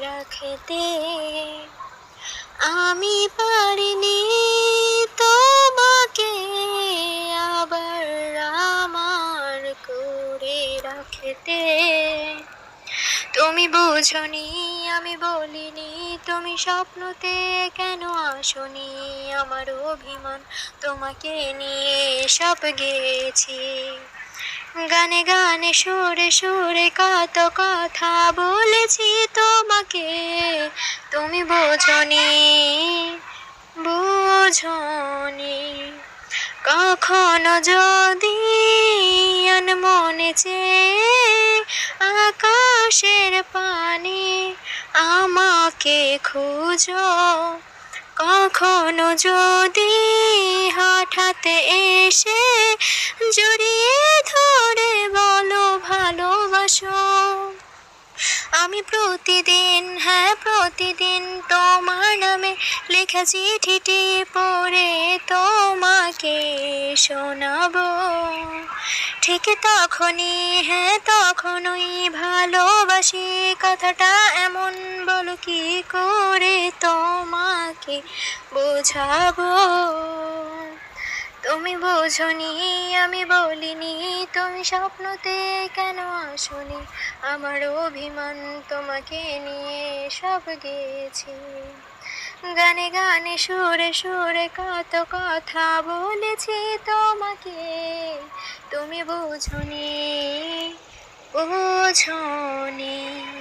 রাখতে। আমি পারিনি তোমাকে আবার আমার করে রাখতে। তুমি বোঝনি, আমি বলিনি, তুমি স্বপ্নতে কেন আসনি? আমার অভিমান তোমাকে নিয়ে সব গেছি গানে গানে সুরে সুরে কত কথা বলেছি তোমাকে। তুমি বোঝনি বোঝনি। কখনো যদি মনে চেয়ে আকাশের পানি আমাকে খুঁজো। কখনো যদি হঠাৎ এসে জড়িয়ে আমি প্রতিদিন হ্যাঁ প্রতিদিন তোমার নামে লেখা চিঠিটি পড়ে তোমাকে শোনাবো। ঠিক তখনই হ্যাঁ তখনই ভালোবাসি কথাটা এমন, বলো কি করে তোমাকে বোঝাবো? তুমি বোঝনি, আমি বলিনি, তুমি স্বপ্নতে কেন আসনি? আমার অভিমান তোমাকে নিয়ে সব গেছি গানে গানে সুরে সুরে কত কথা বলেছি তোমাকে। তুমি বোঝনি বোঝনি।